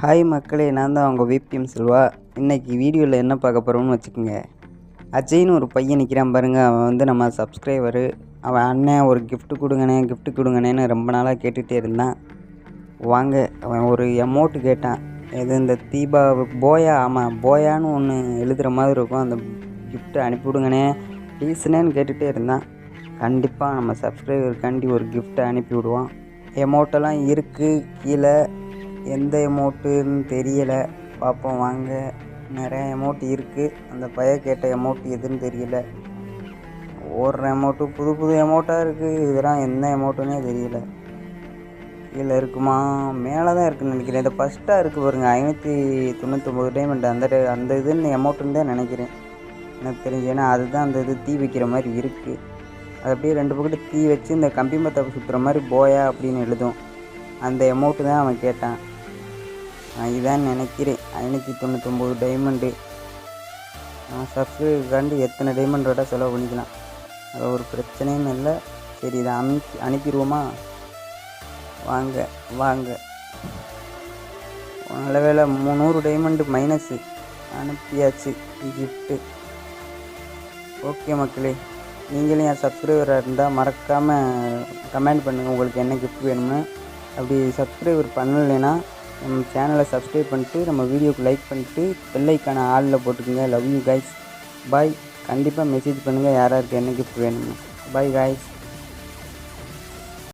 Hi மக்களே நான் தான் அவங்க விபிஎம் செல்வா. இன்றைக்கி வீடியோவில் என்ன பார்க்க போகிறோம்னு வச்சுக்கோங்க. அஜய்னு ஒரு பையன் நிற்கிறான் பாருங்கள் அவன் வந்து நம்ம சப்ஸ்கிரைபரு அவன் அண்ணன் ஒரு கிஃப்ட்டு கொடுங்கண்ணே கிஃப்ட்டு கொடுங்கண்ணேன்னு ரொம்ப நாளாக கேட்டுகிட்டே இருந்தான். வாங்க அவன் ஒரு அமௌண்ட்டு கேட்டான். எது இந்த தீபா போயா? ஆமாம் போயான்னு ஒன்று எழுதுகிற மாதிரி இருக்கும். அந்த கிஃப்ட்டு அனுப்பிவிடுங்கண்ணே ப்ளீஸ்ண்ணேன்னு கேட்டுகிட்டே இருந்தான். கண்டிப்பாக நம்ம சப்ஸ்கிரைபருக்காண்டி ஒரு கிஃப்ட்டை அனுப்பி விடுவான். எமௌண்ட்டெல்லாம் இருக்குது கீழே எந்த எமௌண்ட்டுன்னு தெரியலை. பார்ப்போம் வாங்க. நிறைய எமௌண்ட் இருக்குது அந்த பைய கேட்ட எமௌண்ட் எதுன்னு தெரியல. ஓடுற எமௌண்ட்டு புது புது எமௌண்ட்டாக இருக்குது இதெல்லாம் என்ன எமௌண்ட்டுன்னே தெரியல. கீழே இருக்குமா? மேலே தான் இருக்குன்னு நினைக்கிறேன். இந்த ஃபஸ்ட்டாக இருக்குது பாருங்க. ஐநூற்றி தொண்ணூற்றொம்பது டைமண்ட் அந்த டை- அந்த இதுன்னு எமௌண்ட்டுன்னு தான் நினைக்கிறேன். எனக்கு தெரிஞ்சு. ஏன்னா அதுதான் அந்த இது தீ வைக்கிற மாதிரி இருக்குது அது அப்படியே ரெண்டு பக்கத்து தீ வச்சு இந்த கம்பி மத்தப்பை சுற்றுற மாதிரி போயா அப்படின்னு எழுதும். அந்த எமௌண்ட்டு தான் அவன் கேட்டான். நான் இதான் நினைக்கிறேன். ஐநூற்றி தொண்ணூத்தொம்பது டைமண்டு நான் சப்ஸ்கிரைபருக்காண்டி எத்தனை டைமண்ட் விட செலவு பண்ணிக்கலாம். அது ஒரு பிரச்சனையும் இல்லை. சரி இதை அனுப்பி அனுப்பிடுவோமா? வாங்க வாங்க. நல்ல வேலை முந்நூறு டைமண்டு மைனஸு அனுப்பியாச்சு கிஃப்ட்டு ஓகே மக்களே நீங்களும் என் சப்ஸ்கிரைபராக இருந்தால் மறக்காமல் கமெண்ட் பண்ணுங்கள் உங்களுக்கு என்ன கிஃப்ட் வேணும்னு. அப்படி சப்ஸ்கிரைபர் பண்ணலைன்னா நம்ம சேனலை சப்ஸ்கிரைப் பண்ணிட்டு நம்ம வீடியோக்கு லைக் பண்ணிட்டு பெல்லைக்கான ஆளில் போட்டுக்கோங்க. லவ் யூ கைஸ் பாய் கண்டிப்பாக மெசேஜ் பண்ணுங்கள் யாராருக்கு என்ன கிஃப்ட் வேணும்னு. Bye guys